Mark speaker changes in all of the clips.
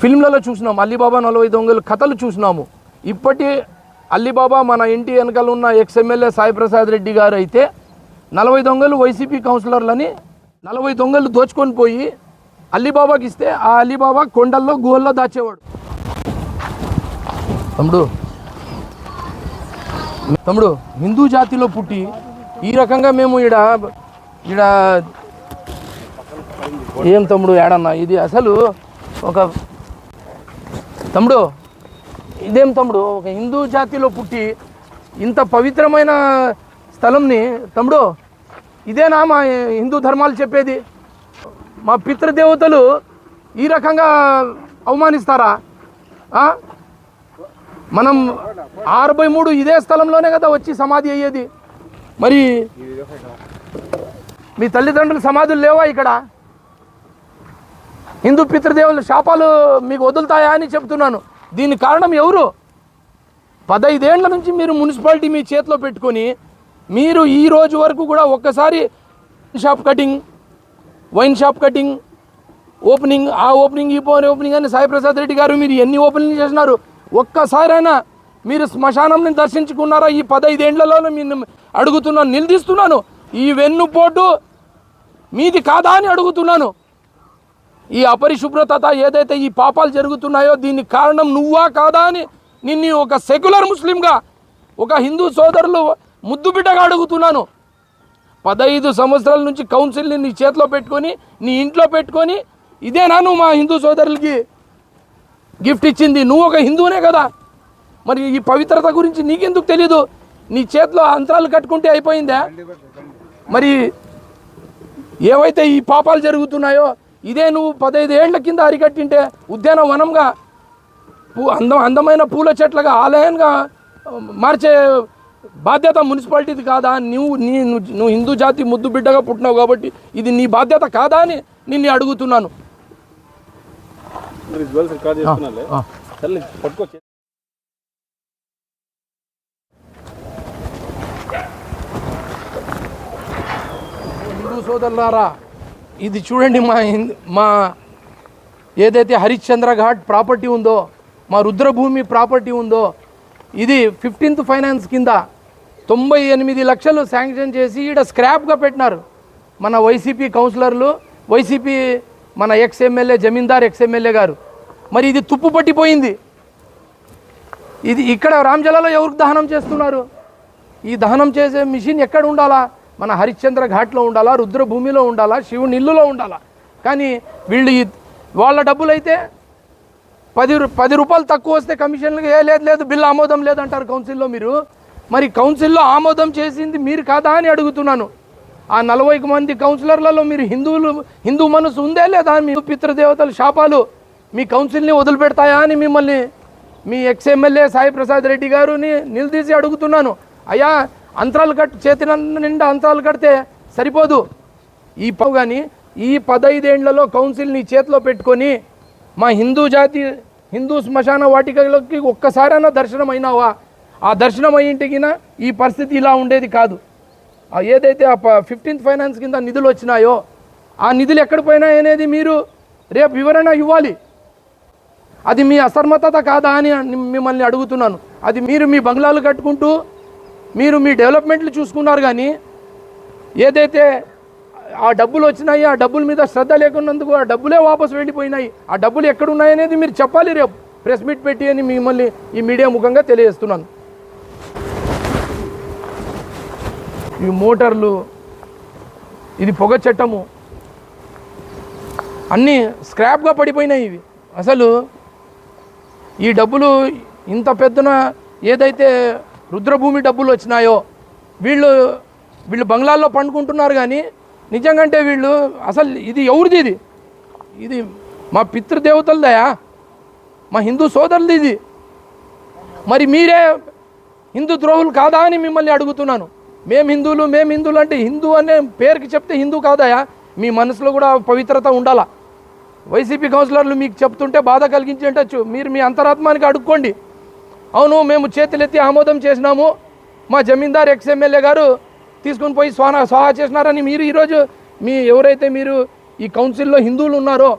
Speaker 1: ఫిల్మ్లలో చూసినాం. అలీబాబా నలభై దొంగలు కథలు చూసినాము. ఇప్పటి అల్లీబాబా మన ఇంటి వెనకాల ఉన్న ఎక్స్ ఎమ్మెల్యే రెడ్డి గారు అయితే నలభై దొంగలు వైసీపీ కౌన్సిలర్లని నలభై దొంగలు దోచుకొని పోయి అలీబాబాకి ఇస్తే ఆ అలీబాబా కొండల్లో గుహల్లో దాచేవాడు. తమ్ముడు తమ్ముడు హిందూ జాతిలో పుట్టి ఈ రకంగా మేము ఈడ ఈడ ఏం తమ్ముడు ఏడన్నా? ఇది అసలు ఒక తమ్ముడు ఇదేం తమ్ముడు ఒక హిందూ జాతిలో పుట్టి ఇంత పవిత్రమైన స్థలంని తమ్ముడు ఇదేనా మా హిందూ ధర్మాలు చెప్పేది? మా పితృదేవతలు ఈ రకంగా అవమానిస్తారా? మనం అరవై మూడు ఇదే స్థలంలోనే కదా వచ్చి సమాధి అయ్యేది. మరి మీ తల్లిదండ్రుల సమాధులు లేవా ఇక్కడ? హిందూ పితృదేవుల శాపాలు మీకు వదులుతాయా అని చెప్తున్నాను. దీని కారణం ఎవరు? పదైదేళ్ళ నుంచి మీరు మున్సిపాలిటీ మీ చేతిలో పెట్టుకొని మీరు ఈ రోజు వరకు కూడా ఒక్కసారి shop cutting wine shop cutting opening ఆ ఓపెనింగ్ ఈ పోనీ ఓపెనింగ్ అని సాయి ప్రసాద్ రెడ్డి గారు మీరు ఎన్ని ఓపెనింగ్ చేసినారు? ఒక్కసారైనా మీరు శ్మశానంని దర్శించుకున్నారా? ఈ పదైదేళ్ళలో నేను అడుగుతున్నాను నిలదీస్తున్నాను ఈ వెన్నుపోటు మీది కాదా అని అడుగుతున్నాను. ఈ అపరిశుభ్రత ఏదైతే ఈ పాపాలు జరుగుతున్నాయో దీనికి కారణం నువ్వా కాదా అని నిన్ను ఒక సెక్యులర్ ముస్లింగా ఒక హిందూ సోదరులు ముద్దు బిడ్డగా అడుగుతున్నాను. పదహైదు సంవత్సరాల నుంచి కౌన్సిల్ని నీ చేతిలో పెట్టుకొని నీ ఇంట్లో పెట్టుకొని ఇదేనా నువ్వు మా హిందూ సోదరులకి గిఫ్ట్ ఇచ్చింది? నువ్వు ఒక హిందువునే కదా. మరి ఈ పవిత్రత గురించి నీకెందుకు తెలీదు? నీ చేతిలో అంతరాలు కట్టుకుంటే అయిపోయిందా? మరి ఏవైతే ఈ పాపాలు జరుగుతున్నాయో ఇదే నువ్వు పదహైదు ఏళ్ళ కింద అరికట్టింటే ఉద్యానవనంగా పూ అందం అందమైన పూల చెట్లుగా ఆలయంగా మార్చే బాధ్యత మున్సిపాలిటీది కాదా? నువ్వు నీ నువ్వు హిందూ జాతి ముద్దు బిడ్డగా పుట్టినావు కాబట్టి ఇది నీ బాధ్యత కాదా అని నిన్ను అడుగుతున్నాను. హిందూ సోదరులారా ఇది చూడండి మా మా ఏదైతే హరిశ్చంద్ర ఘాట్ ప్రాపర్టీ ఉందో మా రుద్రభూమి ప్రాపర్టీ ఉందో ఇది ఫిఫ్టీన్త్ ఫైనాన్స్ కింద తొంభై ఎనిమిది లక్షలు శాంక్షన్ చేసి ఈడ స్క్రాప్గా పెట్టినారు. మన వైసీపీ కౌన్సిలర్లు వైసీపీ మన ex MLA Zamindar ex MLA గారు. మరి ఇది తుప్పు పట్టిపోయింది. ఇది ఇక్కడ రామ్జలాలో ఎవరికి దహనం చేస్తున్నారు? ఈ దహనం చేసే మిషన్ ఎక్కడ ఉండాలా? మన హరిశ్చంద్ర ఘాట్లో ఉండాలా రుద్రభూమిలో ఉండాలా శివుని ఇల్లులో ఉండాలా? కానీ వీళ్ళు వాళ్ళ డబ్బులు అయితే పది రూ- పది రూపాయలు తక్కువ వస్తే కమిషన్లు ఏ లేదు లేదు బిల్లు ఆమోదం లేదంటారు కౌన్సిల్లో మీరు. మరి కౌన్సిల్లో ఆమోదం చేసింది మీరు కాదా అని అడుగుతున్నాను. ఆ నలభై మంది కౌన్సిలర్లలో మీరు హిందువులు హిందూ మనసు ఉందే లేదా మీ పితృదేవతల శాపాలు మీ కౌన్సిల్ని వదిలిపెడతాయా అని మిమ్మల్ని మీ ఎక్స్ ఎమ్మెల్యే సాయి ప్రసాద్ రెడ్డి గారుని నిలదీసి అడుగుతున్నాను. అయ్యా అంతరాలు కట్ చేతి నిండా అంతరాలు కడితే సరిపోదు. ఈ పవు కానీ ఈ పదైదేండ్లలో కౌన్సిల్ నీ చేతిలో పెట్టుకొని మా హిందూ జాతి హిందూ శ్మశాన వాటికలకి ఒక్కసారైనా దర్శనం అయినావా ఆ దర్శనం అయ్యింటికిన ఈ పరిస్థితి ఇలా ఉండేది కాదు. ఏదైతే ఆ ఫిఫ్టీన్త్ ఫైనాన్స్ కింద నిధులు వచ్చినాయో ఆ నిధులు ఎక్కడ పోయినాయి అనేది మీరు రేపు వివరణ ఇవ్వాలి. అది మీ అసమర్థత కాదా అని మిమ్మల్ని అడుగుతున్నాను. అది మీరు మీ బంగ్లాలు కట్టుకుంటూ మీరు మీ డెవలప్మెంట్లు చూసుకున్నారు కానీ ఏదైతే ఆ డబ్బులు వచ్చినాయి ఆ డబ్బుల మీద శ్రద్ధ లేకున్నందుకు ఆ డబ్బులే వాపసు వెళ్ళిపోయినాయి. ఆ డబ్బులు ఎక్కడున్నాయి అనేది మీరు చెప్పాలి రేపు. ప్రెస్ మీట్ పెట్టి అని మిమ్మల్ని ఈ మీడియా ముఖంగా తెలియజేస్తున్నాను. ఈ మోటార్లు ఇది పొగ చట్టము. అన్నీ స్క్రాప్గా పడిపోయినాయి ఇవి. అసలు ఈ డబ్బులు ఇంత పెద్దన ఏదైతే రుద్రభూమి డబ్బులు వచ్చినాయో వీళ్ళు వీళ్ళు బంగ్లాల్లో పండుకుంటున్నారు కానీ నిజంగంటే వీళ్ళు అసలు ఇది ఎవరిది ఇది? ఇది మా పితృదేవతలదయా మా హిందూ సోదరులది ఇది? మరి మీరే హిందూ ద్రోహులు కాదా అని మిమ్మల్ని అడుగుతున్నాను. మేము హిందువులు మేము హిందువులు అంటే హిందూ అనే పేరుకి చెప్తే హిందూ కాదయా మీ మనసులో కూడా పవిత్రత ఉండాలా? వైసీపీ కౌన్సిలర్లు మీకు చెప్తుంటే బాధ కలిగించి మీరు మీ అంతరాత్మానికి అడుక్కోండి. అవును మేము చేతులెత్తి ఆమోదం చేసినాము. మా జమీందార్ ఎక్స్ ఎమ్మెల్యే గారు తీసుకుని పోయి స్వాన స్వాహా చేసినారని మీరు ఈరోజు మీ ఎవరైతే మీరు ఈ కౌన్సిల్లో హిందువులు ఉన్నారో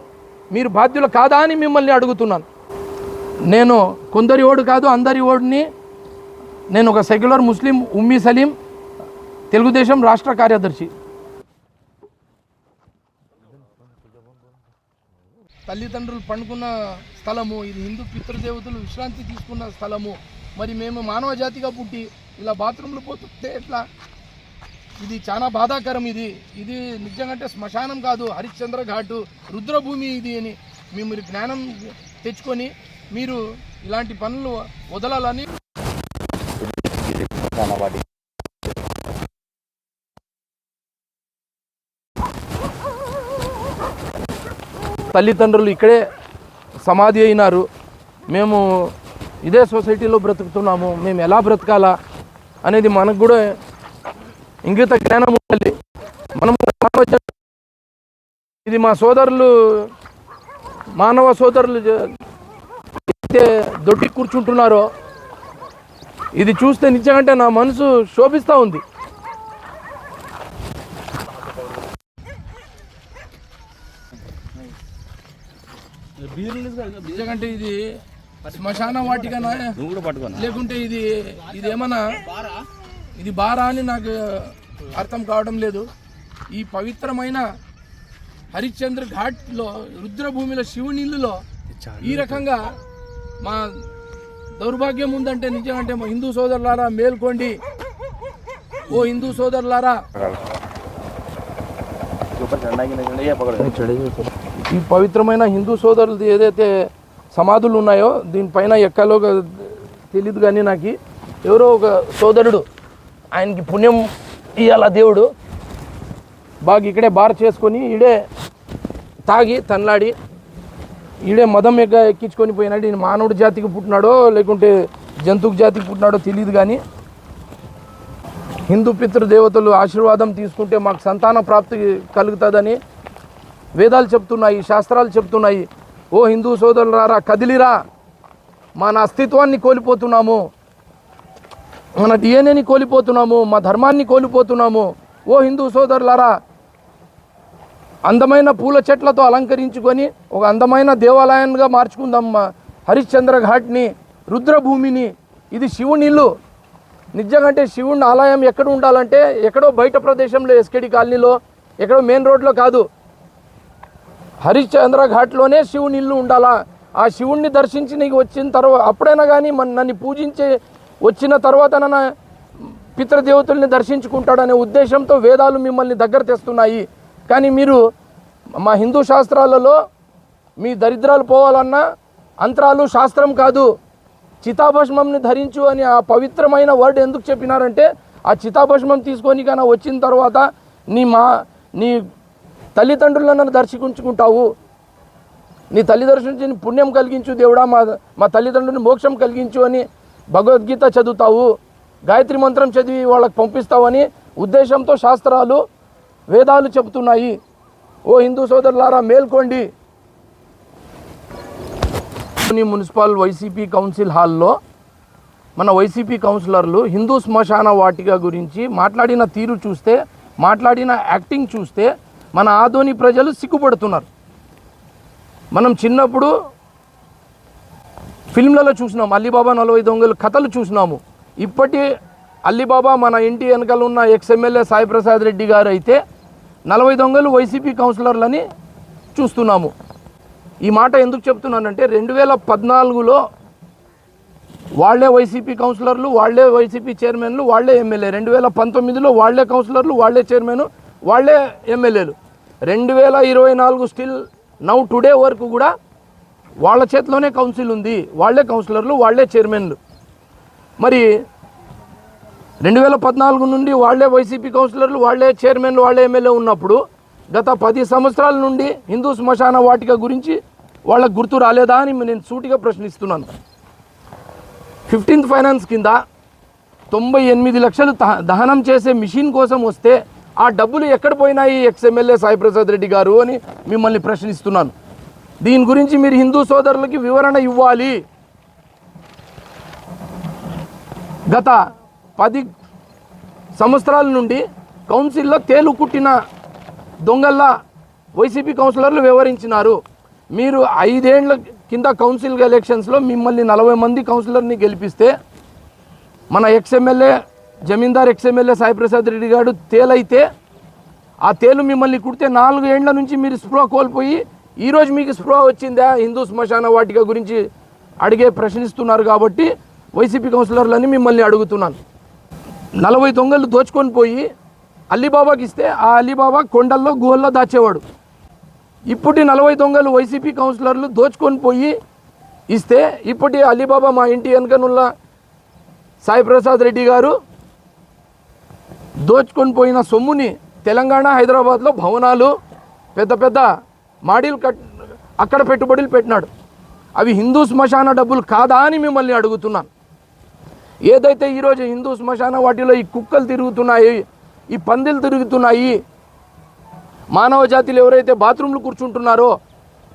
Speaker 1: మీరు బాధ్యులు కాదా అని మిమ్మల్ని అడుగుతున్నాను. నేను కొందరి ఓడు కాదు అందరి ఓడిని నేను ఒక సెక్యులర్ ముస్లిం ఉమ్మీ సలీం తెలుగుదేశం రాష్ట్ర కార్యదర్శి. తల్లిదండ్రులు పండుకున్న స్థలము ఇది హిందూ పితృదేవతలు విశ్రాంతి తీసుకున్న స్థలము. మరి మేము మానవ జాతిగా పుట్టి ఇలా బాత్రూంలు పోతుంటే ఎట్లా? ఇది చాలా బాధాకరం ఇది. ఇది నిజంగా అంటే శ్మశానం కాదు హరిశ్చంద్ర ఘాటు రుద్రభూమి ఇది అని మేము మీరు జ్ఞానం తెచ్చుకొని మీరు ఇలాంటి పనులు వదలాలని తల్లిదండ్రులు ఇక్కడే సమాధి అయినారు. మేము ఇదే సొసైటీలో బ్రతుకుతున్నాము. మేము ఎలా బ్రతకాలా అనేది మనకు కూడా ఇంగిత జ్ఞానం ఉండాలి. మనం ఇది మా సోదరులు మానవ సోదరులు అయితే దొడ్డి కూర్చుంటున్నారో ఇది చూస్తే నిజంగా నా మనసు శోభిస్తూ ఉంది. నిజంగా ఇది శ్మశాన
Speaker 2: పట్టుకోనా?
Speaker 1: లేకుంటే ఇది ఇది ఏమన్నా? ఇది బారా అని నాకు అర్థం కావడం లేదు. ఈ పవిత్రమైన హరిశ్చంద్ర ఘాట్లో రుద్రభూమిలో శివుని ఇల్లులో ఈ రకంగా మా దౌర్భాగ్యం ఉందంటే నిజమంటే మా హిందూ సోదరులారా మేల్కోండి. ఓ హిందూ సోదరులారా. ఈ పవిత్రమైన హిందూ సోదరులది ఏదైతే సమాధులు ఉన్నాయో దీనిపైన ఎక్కలో తెలియదు కానీ నాకు ఎవరో ఒక సోదరుడు ఆయనకి పుణ్యం ఇయ్యాల దేవుడు. బాగా ఇక్కడే బార్ చేసుకొని ఈడే తాగి తన్లాడి ఈడే మదం ఎక్క ఎక్కించుకొని పోయినాడు. ఈయన మానవుడి జాతికి పుట్టినాడో లేకుంటే జంతువు జాతికి పుట్టినాడో తెలియదు కానీ హిందూ పితృదేవతలు ఆశీర్వాదం తీసుకుంటే మాకు సంతాన ప్రాప్తి కలుగుతుందని వేదాలు చెప్తున్నాయి శాస్త్రాలు చెప్తున్నాయి. ఓ హిందూ సోదరులారా కదిలిరా. మన అస్తిత్వాన్ని కోల్పోతున్నాము. మన డిఎన్ఏని కోల్పోతున్నాము మా ధర్మాన్ని కోల్పోతున్నాము. ఓ హిందూ సోదరులారా అందమైన పూల చెట్లతో అలంకరించుకొని ఒక అందమైన దేవాలయంగా మార్చుకుందాం మా హరిశ్చంద్ర ఘాట్ని రుద్రభూమిని. ఇది శివుని ఇల్లు. నిజంగా శివుని ఆలయం ఎక్కడ ఉండాలంటే ఎక్కడో బయట ప్రదేశంలో ఎస్కేడి కాలనీలో ఎక్కడో మెయిన్ రోడ్లో కాదు. హరిశ్చంద్ర ఘాట్లోనే శివుని ఇల్లు ఉండాలా? ఆ శివుణ్ణి దర్శించి నీకు వచ్చిన తర్వాత అప్పుడైనా కానీ మన నన్ను పూజించే వచ్చిన తర్వాత నన్న పితృదేవతల్ని దర్శించుకుంటాడనే ఉద్దేశంతో వేదాలు మిమ్మల్ని దగ్గర తెస్తున్నాయి. కానీ మీరు మా హిందూ శాస్త్రాలలో మీ దరిద్రాలు పోవాలన్నా అంతరాలు శాస్త్రం కాదు. చితాభస్మంని ధరించు అని ఆ పవిత్రమైన వర్డ్ ఎందుకు చెప్పినారంటే ఆ చితాభస్మం తీసుకొని కానీ వచ్చిన తర్వాత నీ మా నీ తల్లిదండ్రులను దర్శించుకుంటావు. నీ తల్లి దర్శించి పుణ్యం కలిగించు దేవుడా మా మా తల్లిదండ్రులను మోక్షం కలిగించు అని భగవద్గీత చదువుతావు. గాయత్రి మంత్రం చదివి వాళ్ళకి పంపిస్తావని ఉద్దేశంతో శాస్త్రాలు వేదాలు చెబుతున్నాయి. ఓ హిందూ సోదరులారా మేల్కోండి. పుని మున్సిపల్ వైసీపీ కౌన్సిల్ హాల్లో మన వైసీపీ కౌన్సిలర్లు హిందూ శ్మశాన వాటిక గురించి మాట్లాడిన తీరు చూస్తే మాట్లాడిన యాక్టింగ్ చూస్తే మన ఆదోని ప్రజలు సిగ్గుపడుతున్నారు. మనం చిన్నప్పుడు ఫిల్మ్లలో చూసినాం అలీబాబా నలభై దొంగలు కథలు చూసినాము. ఇప్పటి అల్లీబాబా మన ఇంటి వెనకాల ఉన్న ఎక్స్ఎమ్మెల్యే సాయి ప్రసాద్ రెడ్డి గారు అయితే నలభై దొంగలు వైసీపీ కౌన్సిలర్లని చూస్తున్నాము. ఈ మాట ఎందుకు చెప్తున్నానంటే రెండు వేల పద్నాలుగులో వాళ్ళే వైసీపీ కౌన్సిలర్లు వాళ్ళే వైసీపీ చైర్మన్లు వాళ్ళే ఎమ్మెల్యే రెండు వేల పంతొమ్మిదిలో వాళ్ళే కౌన్సిలర్లు వాళ్ళే చైర్మన్ వాళ్ళే ఎమ్మెల్యేలు. రెండు వేల ఇరవై నాలుగు స్టిల్ నౌ టుడే వరకు కూడా వాళ్ళ చేతిలోనే కౌన్సిల్ ఉంది. వాళ్ళే కౌన్సిలర్లు వాళ్ళే చైర్మన్లు. మరి రెండు వేల పద్నాలుగు నుండి వాళ్ళే వైసీపీ కౌన్సిలర్లు వాళ్ళే చైర్మన్లు వాళ్ళే ఎమ్మెల్యే ఉన్నప్పుడు గత పది సంవత్సరాల నుండి హిందూ శ్మశాన వాటిక గురించి వాళ్ళకు గుర్తు రాలేదా అని నేను సూటిగా ప్రశ్నిస్తున్నాను. ఫిఫ్టీన్త్ ఫైనాన్స్ కింద తొంభై ఎనిమిది లక్షలు దహనం చేసే మిషన్ కోసం వస్తే ఆ డబ్బులు ఎక్కడ పోయినాయి ఎక్స్ ఎమ్మెల్యే రెడ్డి గారు అని మిమ్మల్ని ప్రశ్నిస్తున్నాను. దీని గురించి మీరు హిందూ సోదరులకి వివరణ ఇవ్వాలి. గత పది సంవత్సరాల నుండి కౌన్సిల్లో తేలు కుట్టిన దొంగల్లా వైసీపీ కౌన్సిలర్లు వివరించినారు మీరు ఐదేండ్ల కింద కౌన్సిల్ ఎలక్షన్స్లో మిమ్మల్ని నలభై మంది కౌన్సిలర్ని గెలిపిస్తే మన ex MLA Zamindar ex MLA Sai Prasad Reddy గారు తేలైతే ఆ తేలు మిమ్మల్ని కుడితే నాలుగు ఏండ్ల నుంచి మీరు స్పృహ కోల్పోయి ఈరోజు మీకు స్పృహ వచ్చిందా? హిందూ శ్మశాన వాటిక గురించి అడిగే ప్రశ్నిస్తున్నారు కాబట్టి వైసీపీ కౌన్సిలర్లని మిమ్మల్ని అడుగుతున్నాను. నలభై దొంగలు దోచుకొని పోయి అలీబాబాకి ఇస్తే ఆ అలీబాబా కొండల్లో గుహల్లో దాచేవాడు. ఇప్పటి నలభై దొంగలు వైసీపీ కౌన్సిలర్లు దోచుకొని పోయి ఇస్తే ఇప్పటి అలీబాబా మా ఇంటి వెనకనున్న సాయి ప్రసాద్ రెడ్డి గారు దోచుకొని పోయిన సొమ్ముని తెలంగాణ హైదరాబాద్లో భవనాలు పెద్ద పెద్ద మాడీలు కట్ అక్కడ పెట్టుబడులు పెట్టినాడు. అవి హిందూ శ్మశాన డబ్బులు కాదా అని మిమ్మల్ని అడుగుతున్నాను. ఏదైతే ఈరోజు హిందూ శ్మశాన వాటిలో ఈ కుక్కలు తిరుగుతున్నాయి ఈ పందిలు తిరుగుతున్నాయి మానవ జాతిలో ఎవరైతే బాత్రూంలు కూర్చుంటున్నారో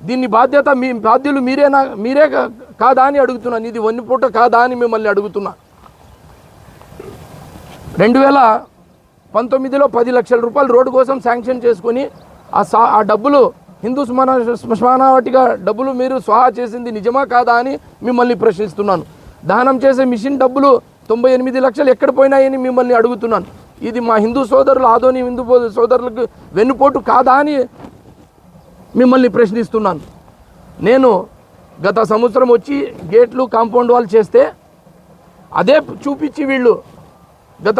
Speaker 1: దీన్ని బాధ్యత మీ బాధ్యులు మీరేనా మీరే కా- కాదా అని అడుగుతున్నాను. ఇది వన్నిపూట కాదా అని మిమ్మల్ని అడుగుతున్నా రెండు వేల పంతొమ్మిదిలో పది లక్షల రూపాయలు రోడ్డు కోసం శాంక్షన్ చేసుకొని ఆ సా ఆ డబ్బులు హిందూ స్మరణ శ్మశాన వాటిగా డబ్బులు మీరు స్వాహా చేసింది నిజమా కాదా అని మిమ్మల్ని ప్రశ్నిస్తున్నాను. దానం చేసే మిషన్ డబ్బులు తొంభై ఎనిమిది లక్షలు ఎక్కడ పోయినాయని మిమ్మల్ని అడుగుతున్నాను. ఇది మా హిందూ సోదరులు ఆదోని హిందూ సోదరులకు వెన్నుపోటు కాదా అని మిమ్మల్ని ప్రశ్నిస్తున్నాను. నేను గత సంవత్సరం వచ్చి గేట్లు కాంపౌండ్ వాల్ చేస్తే అదే చూపించి వీళ్ళు గత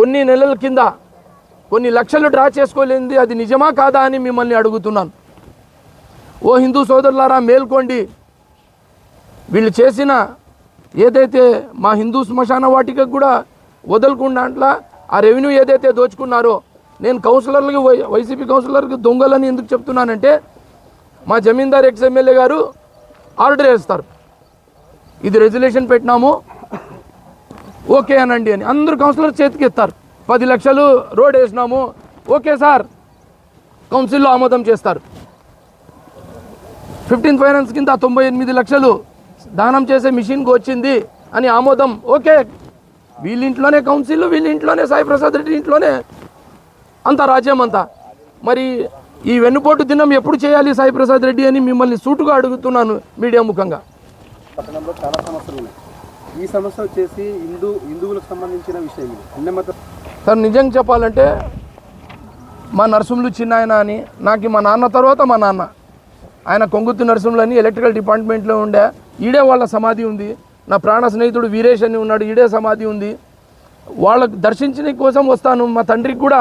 Speaker 1: కొన్ని నెలల కింద కొన్ని లక్షలు డ్రా చేసుకోలేనిది అది నిజమా కాదా అని మిమ్మల్ని అడుగుతున్నాను. ఓ హిందూ సోదరులారా మేల్కోండి. వీళ్ళు చేసిన ఏదైతే మా హిందూ శ్మశాన వాటికకు కూడా వదలకుండా అట్లా ఆ రెవెన్యూ ఏదైతే దోచుకున్నారో నేను కౌన్సిలర్లకి వై వైసీపీ కౌన్సిలర్కి దొంగలని ఎందుకు చెప్తున్నానంటే మా జమీందార్ ఎక్స్ ఎమ్మెల్యే గారు ఆర్డర్ వేస్తారు. ఇది రెజల్యూషన్ పెట్టినాము. ఓకే అనండి అని. అందరు కౌన్సిలర్ చేతికి ఎత్తారు. పది లక్షలు రోడ్ వేసినాము. Okay sir. కౌన్సిల్లో ఆమోదం చేస్తారు. ఫిఫ్టీన్ ఫైనాన్స్ కింద తొంభై ఎనిమిది లక్షలు దానం చేసే మిషన్కి వచ్చింది అని ఆమోదం. ఓకే. వీళ్ళ ఇంట్లోనే కౌన్సిల్ వీళ్ళ ఇంట్లోనే సాయి ప్రసాద్ రెడ్డి ఇంట్లోనే అంత రాజ్యం అంతా. మరి ఈ వెన్నుపోటు దినం ఎప్పుడు చేయాలి సాయి ప్రసాద్ రెడ్డి అని మిమ్మల్ని సూటుగా అడుగుతున్నాను మీడియా ముఖంగా.
Speaker 2: ఈ సమస్య వచ్చేసి హిందూ హిందువులకు సంబంధించిన విషయం అన్ని మత
Speaker 1: సార్ నిజంగా చెప్పాలంటే మా నరసింహులు చిన్న ఆయన అని నాకు మా నాన్న తర్వాత మా నాన్న. ఆయన కొంగుత్తు నరసింహులు అని ఎలక్ట్రికల్ డిపార్ట్మెంట్లో ఉండే ఈడే వాళ్ళ సమాధి ఉంది. నా ప్రాణ స్నేహితుడు వీరేష్ అని ఉన్నాడు ఈడే సమాధి ఉంది. వాళ్ళకు దర్శించిన కోసం వస్తాను. మా తండ్రికి కూడా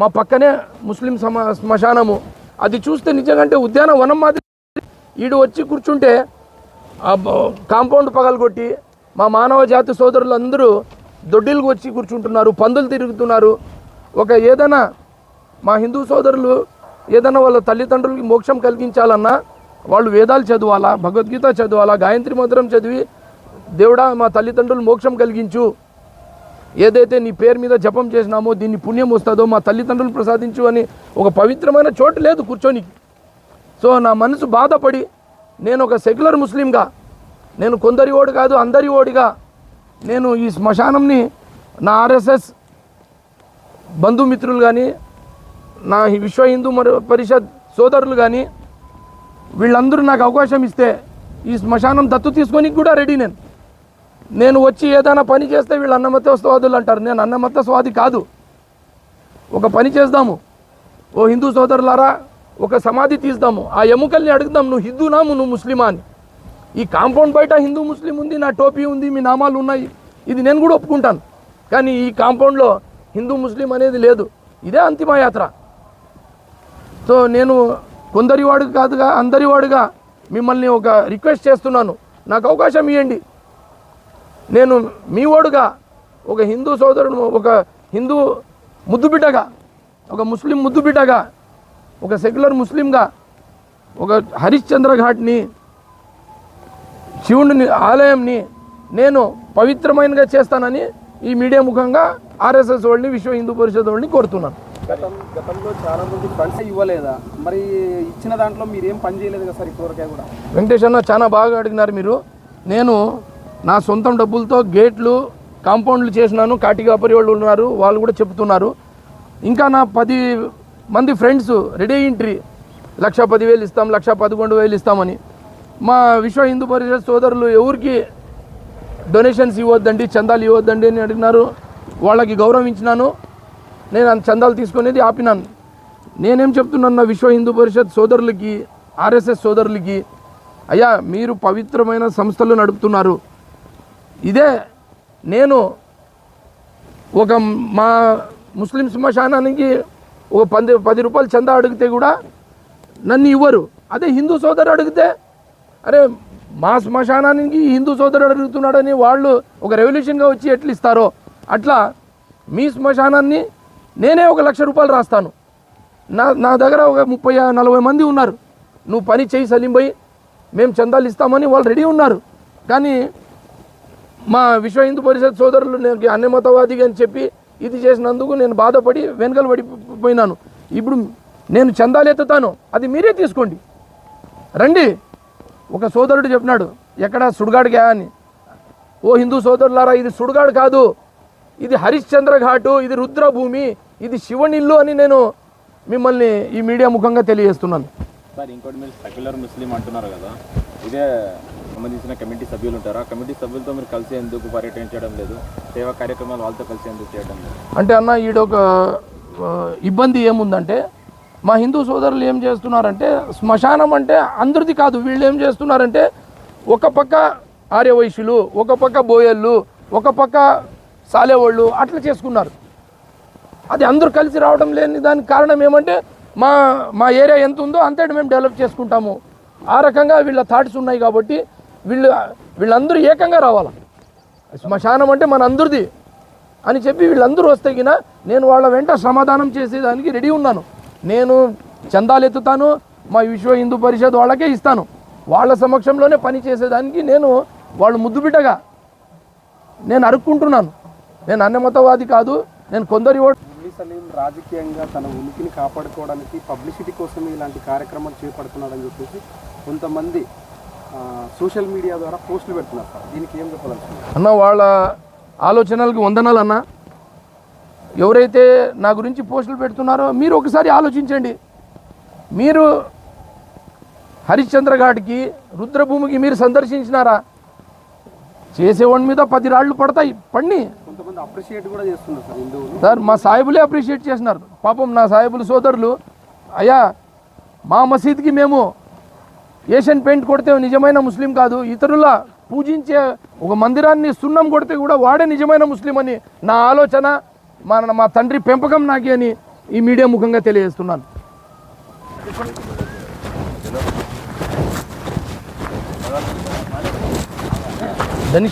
Speaker 1: మా పక్కనే ముస్లిం సమా శ్మశానము. అది చూస్తే నిజంగా ఉద్యానవనం మాదిరి. ఈడు వచ్చి కూర్చుంటే కాంపౌండ్ పగలగొట్టి మా మానవ జాతి సోదరులు అందరూ దొడ్డిలకు వచ్చి కూర్చుంటున్నారు పందులు తిరుగుతున్నారు. ఒక ఏదైనా మా హిందూ సోదరులు ఏదైనా వాళ్ళ తల్లిదండ్రులకి మోక్షం కలిగించాలన్నా వాళ్ళు వేదాలు చదవాలా భగవద్గీత చదవాలా గాయత్రి మంత్రం చదివి దేవుడా మా తల్లిదండ్రులు మోక్షం కలిగించు. ఏదైతే నీ పేరు మీద జపం చేసినామో దీన్ని పుణ్యం వస్తుందో మా తల్లిదండ్రులు ప్రసాదించు అని ఒక పవిత్రమైన చోటు లేదు కూర్చొని. సో నా మనసు బాధపడి నేను ఒక సెక్యులర్ ముస్లింగా నేను కొందరి ఓడి కాదు అందరి ఓడిగా నేను ఈ శ్మశానంని నా ఆర్ఎస్ఎస్ బంధుమిత్రులు కానీ నా ఈ విశ్వ హిందూ పరిషత్ సోదరులు కానీ వీళ్ళందరూ నాకు అవకాశం ఇస్తే ఈ శ్మశానం దత్తు తీసుకొని కూడా రెడీ నేను. నేను వచ్చి ఏదైనా పని చేస్తే వీళ్ళు అన్నమత్త స్వాదులు అంటారు. నేను అన్నమత్త స్వాది కాదు. ఒక పని చేద్దాము. ఓ హిందూ సోదరులారా ఒక సమాధి తీద్దాము. ఆ ఎముకల్ని అడుగుదాం. నువ్వు హిందూనాము నువ్వు ముస్లిమా అని. ఈ కాంపౌండ్ బయట హిందూ ముస్లిం ఉంది నా టోపీ ఉంది మీ నామాలు ఉన్నాయి. ఇది నేను కూడా ఒప్పుకుంటాను. కానీ ఈ కాంపౌండ్లో హిందూ ముస్లిం అనేది లేదు. ఇదే అంతిమయాత్ర సో నేను కొందరి వాడు కాదుగా అందరి వాడుగా మిమ్మల్ని ఒక రిక్వెస్ట్ చేస్తున్నాను. నాకు అవకాశం ఇవ్వండి నేను మీ వాడుగా ఒక హిందూ సోదరుడు ఒక హిందూ ముద్దుబిడ్డగా ఒక ముస్లిం ముద్దుబిడ్డగా ఒక సెక్యులర్ ముస్లింగా ఒక హరిశ్చంద్ర ఘాట్ని శివుడిని ఆలయంని నేను పవిత్రమైనగా చేస్తానని ఈ మీడియా ముఖంగా ఆర్ఎస్ఎస్ వాళ్ళని విశ్వ హిందూ పరిషత్ వాళ్ళని కోరుతున్నాను.
Speaker 2: గతం గతంలో చాలా మంది ఫండ్స్ ఇవ్వలేదా? మరి ఇచ్చిన దాంట్లో మీరు ఏం పని చేయలేదు కదా సార్ ఇప్పటివరకే కూడా?
Speaker 1: వెంకటేష్ అన్న చాలా బాగా అడిగినారు మీరు. నేను నా సొంతం డబ్బులతో గేట్లు కాంపౌండ్లు చేసినాను. కాటికాపరి వాళ్ళు ఉన్నారు వాళ్ళు కూడా చెప్తున్నారు. ఇంకా నా పది మంది ఫ్రెండ్స్ రెడీ అయ్యింట్రీ లక్ష పదివేలు ఇస్తాం లక్ష పదకొండు వేలు ఇస్తామని. మా విశ్వ హిందూ పరిషత్ సోదరులు ఎవరికి డొనేషన్స్ ఇవ్వద్దండి చందాలు ఇవ్వద్దండి అని అడిగినారు వాళ్ళకి గౌరవించినాను. నేను అంత చందాలు తీసుకునేది ఆపినాను. నేనేం చెప్తున్నాను నా విశ్వ హిందూ పరిషత్ సోదరులకి ఆర్ఎస్ఎస్ సోదరులకి అయ్యా మీరు పవిత్రమైన సంస్థలు నడుపుతున్నారు. ఇదే నేను ఒక మా ముస్లిం శ్మశానానికి ఒక పది పది రూపాయలు చందా అడిగితే కూడా నన్ను ఇవ్వరు. అదే హిందూ సోదరు అడిగితే అరే మా శ్మశానానికి హిందూ సోదరుడు అడుగుతున్నాడని వాళ్ళు ఒక రెవల్యూషన్గా వచ్చి ఎట్లా ఇస్తారో అట్లా మీ శ్మశానాన్ని నేనే ఒక లక్ష రూపాయలు రాస్తాను. నా నా దగ్గర ఒక ముప్పై నలభై మంది ఉన్నారు. నువ్వు పని చేయి సలీం మేము చందాలు ఇస్తామని వాళ్ళు రెడీ ఉన్నారు. కానీ మా విశ్వ హిందూ పరిషత్ సోదరులు నాకు అన్యమతవాది అని చెప్పి ఇది చేసినందుకు నేను బాధపడి వెనుకలు పడిపోయినాను. ఇప్పుడు నేను చందాలు ఎత్తుతాను. అది మీరే తీసుకోండి. రండి. ఒక సోదరుడు చెప్పినాడు ఎక్కడ సుడిగాడుగా అని. ఓ హిందూ సోదరులారా ఇది సుడిగాడు కాదు. ఇది హరిశ్చంద్ర ఘాటు ఇది రుద్రభూమి ఇది శివనిల్లు అని నేను మిమ్మల్ని ఈ మీడియా ముఖంగా తెలియజేస్తున్నాను.
Speaker 3: సార్ ఇంకోటి మీరు సెక్యులర్ ముస్లిం అంటున్నారు కదా ఇదే సంబంధించిన కమిటీ సభ్యులు ఉంటారు. ఆ కమిటీ సభ్యులతో మీరు కలిసి ఎందుకు పర్యటించడం లేదు? సేవా కార్యక్రమాలు వాళ్ళతో కలిసి ఎందుకు చేయడం లేదు?
Speaker 1: అంటే అన్న ఈడొక ఇబ్బంది ఏముందంటే మా హిందూ సోదరులు ఏం చేస్తున్నారంటే శ్మశానం అంటే అందరిది కాదు వీళ్ళు ఏం చేస్తున్నారంటే ఒక పక్క ఆర్యవైశ్యులు ఒక పక్క బోయళ్ళు ఒక పక్క సాలేవాళ్ళు అట్లా చేసుకున్నారు. అది అందరూ కలిసి రావడం లేని దానికి కారణం ఏమంటే మా మా ఏరియా ఎంత ఉందో అంతటి మేము డెవలప్ చేసుకుంటాము. ఆ రకంగా వీళ్ళ థాట్స్ ఉన్నాయి కాబట్టి వీళ్ళు వీళ్ళందరూ ఏకంగా రావాలి? శ్మశానం అంటే మన అందరిది అని చెప్పి వీళ్ళందరూ వస్తే గిన నేను వాళ్ళ వెంట సమాధానం చేసేదానికి రెడీ ఉన్నాను. నేను చందాలు ఎత్తుతాను మా విశ్వ హిందూ పరిషత్ వాళ్ళకే ఇస్తాను. వాళ్ళ సమక్షంలోనే పని చేసేదానికి నేను వాళ్ళు ముద్దు బిడ్డగా నేను అరుక్కుంటున్నాను. నేను అన్నమతవాది కాదు నేను కొందరి
Speaker 2: సలీం రాజకీయంగా తన ఉనికిని కాపాడుకోవడానికి పబ్లిసిటీ కోసం ఇలాంటి కార్యక్రమాలు చేపడుతున్నాడని చెప్పేసి కొంతమంది సోషల్ మీడియా ద్వారా పోస్టులు పెడుతున్నారు సార్. దీనికి ఏం చెప్పదలుచుకున్నారు?
Speaker 1: అన్న వాళ్ళ ఆలోచనలకు వందనాలు అన్న. ఎవరైతే నా గురించి పోస్టులు పెడుతున్నారో మీరు ఒకసారి ఆలోచించండి. మీరు హరిశ్చంద్ర ఘాట్కి రుద్రభూమికి మీరు సందర్శించినారా? చేసేవాడి మీద పది రాళ్ళు పడతాయి
Speaker 2: హిందువులు.
Speaker 1: సార్ మా సాయిబులే అప్రిషియేట్ చేసినారు. పాపం నా సాయిబులు సోదరులు అయ్యా మా మసీద్కి మేము ఏషియన్ పెయింట్ కొడితే నిజమైన ముస్లిం కాదు ఇతరుల పూజించే ఒక మందిరాన్ని సున్నం కొడితే కూడా వాడే నిజమైన ముస్లిం అని నా ఆలోచన. మన మా తండ్రి పెంపకం నాకే అని ఈ మీడియా ముఖంగా తెలియజేస్తున్నాను. దాన్ని